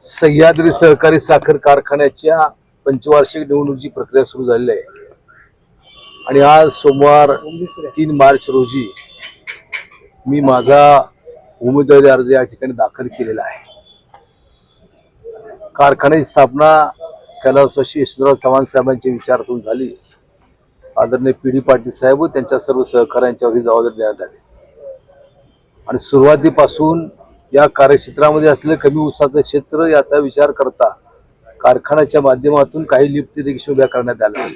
सह्याद्री सहकारी साखर कारखान्याच्या पंचवार्षिक निवडणुकीची प्रक्रिया सुरू झालेली आहे. आणि आज सोमवार तीन मार्च रोजी मी माझा उमेदवारी अर्ज या ठिकाणी दाखल केलेला आहे. कारखान्याची स्थापना कैलासवासी यशवंतराव चव्हाण साहेबांच्या विचारातून झाली. आदरणीय पी डी पाटील साहेब त्यांच्या सर्व सहकाऱ्यांच्यावर ही जबाबदारी देण्यात आली. आणि सुरुवातीपासून या कार्यक्षेत्रामध्ये असलेलं कमी उसाचं क्षेत्र याचा विचार करता कारखान्याच्या माध्यमातून काही लिफ्ट रिक्षा उभ्या करण्यात आल्या.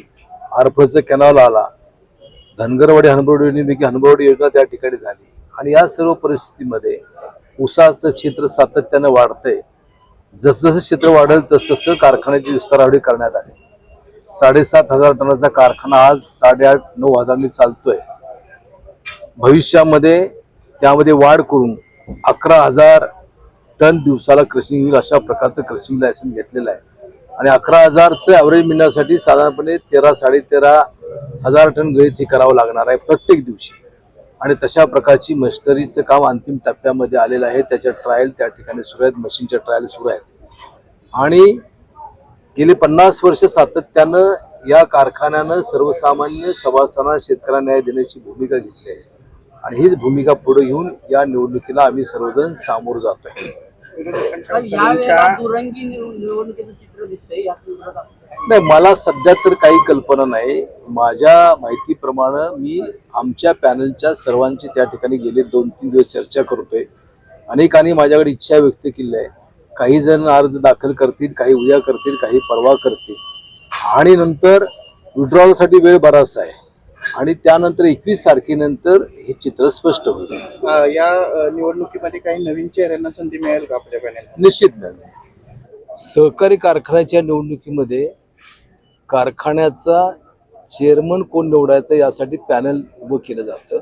आरफळचं कॅनॉल आला. धनगरवाडी हनबरवाडी योजनेपैकी हनबरवाडी योजना त्या ठिकाणी झाली. आणि या सर्व परिस्थितीमध्ये उसाचं क्षेत्र सातत्यानं वाढतंय. जसजसं क्षेत्र वाढेल तसतसं कारखान्याची विस्तारावडी करण्यात आली. साडेसात हजार टनाचा कारखाना आज साडेआठ नऊ हजारांनी चालतोय. भविष्यामध्ये त्यामध्ये वाढ करून अकरा हजार टन दिवसाला क्रशिंग येईल अशा प्रकारचं क्रशिंग लायसन्स घेतलेलं आहे. आणि अकरा हजारचं ॲव्हरेज मिळण्यासाठी साधारणपणे तेरा साडेतेरा हजार टन गळीत हे करावं लागणार आहे प्रत्येक दिवशी. आणि तशा प्रकारची मशिनरीचं काम अंतिम टप्प्यामध्ये आलेलं आहे. त्याच्या ट्रायल त्या ठिकाणी सुरू आहेत. मशीनच्या ट्रायल सुरू आहेत. आणि गेली पन्नास वर्ष सातत्यानं या कारखान्यानं सर्वसामान्य सभासदांना शेतकऱ्यांना न्याय देण्याची भूमिका घेतली आहे. आणि हीच भूमिका पुढे घेऊन या निवडणुकीला आम्ही सर्वजण सामोरं जातोय. चित्रात नाही मला सध्या तर काही कल्पना नाही. माझ्या माहितीप्रमाणे मी आमच्या पॅनलच्या सर्वांची त्या ठिकाणी गेले दोन तीन दिवस चर्चा करतोय. अनेकांनी माझ्याकडे इच्छा व्यक्त केली आहे. काही जण अर्ज दाखल करतील काही उद्या करतील काही परवा करतील. आणि नंतर विड्रॉलसाठी वेळ बराचसा आहे. आणि त्यानंतर एकवीस तारखेनंतर हे चित्र स्पष्ट होईल. या निवडणुकीमध्ये काही नवीन चेहऱ्यांना संधी मिळेल का आपल्या पॅनेल निश्चित नाही सहकारी कारखान्याच्या निवडणुकीमध्ये कारखान्याचा चेअरमन कोण निवडायचा यासाठी पॅनल उभं केलं जातं.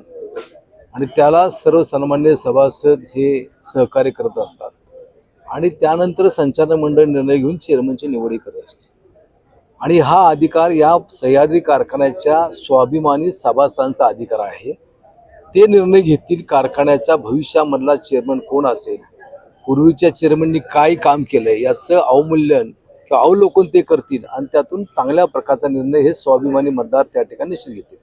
आणि त्याला सर्वसामान्य सभासद हे सहकार्य करत असतात. आणि त्यानंतर संचालक मंडळ निर्णय घेऊन चेअरमनची निवडी करत असते. आणि हा अधिकार या सह्याद्री कारखान्याच्या स्वाभिमानी सभासदांचा अधिकार आहे. ते निर्णय घेतील कारखान्याच्या भविष्यामधला चेअरमन कोण असेल? पूर्वीच्या चेअरमननी काय काम केलंय? याचं अवमूल्यन किंवा अवलोकन ते करतील आणि त्यातून चांगल्या प्रकारचा निर्णय हे स्वाभिमानी मतदार त्या ठिकाणी निश्चित घेतील.